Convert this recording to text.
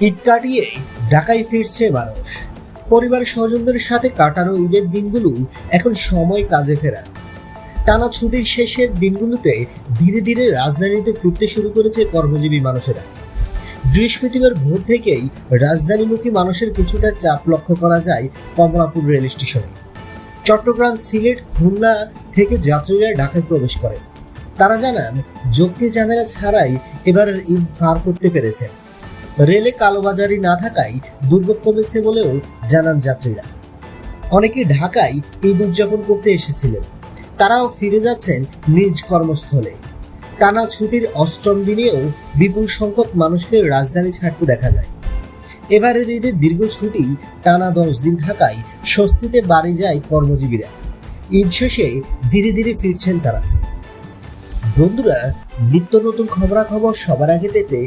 ঈদ কাটিয়ে ঢাকায় ফিরছে মানুষ পরিবার স্বজনদের সাথে কাটানো ঈদের দিনগুলো এখন সময় কাজে ফেরা। টানা ছুটির শেষের দিনগুলোতে ধীরে ধীরে রাজধানীতে ফিরতে শুরু করেছে কর্মজীবী মানুষেরা। বৃহস্পতিবার ভোর থেকেই রাজধানীমুখী মানুষের কিছুটা চাপ লক্ষ্য করা যায় কমলাপুর রেল স্টেশনে। চট্টগ্রাম সিলেট, খুলনা থেকে যাত্রীরা ঢাকায় প্রবেশ করেন। তারা জানান যুক্তি ঝামেলা ছাড়াই এবার ঈদ পার করতে পেরেছেন। রেলে কালোবাজারি না থাকায় দুর্ভোগ কমেছে বলেও জানান যাত্রীরা। অনেকে ঢাকায় ঈদ উদযাপন করতে এসেছিলেন। তারাও ফিরে যাচ্ছেন নিজ কর্মস্থলে। টানা ছুটির অষ্টম দিনেও বিপুল সংখ্যক মানুষকে রাজধানী ছাড়তে দেখা যায়। এবারের ঈদের দীর্ঘ ছুটি টানা দশ দিন থাকায় স্বস্তিতে বাড়ি যায় কর্মজীবীরা। ঈদ শেষে ধীরে ধীরে ফিরছেন তারা। বন্ধুরা, নিত্য নতুন খবরাখবর সবার আগে পেতে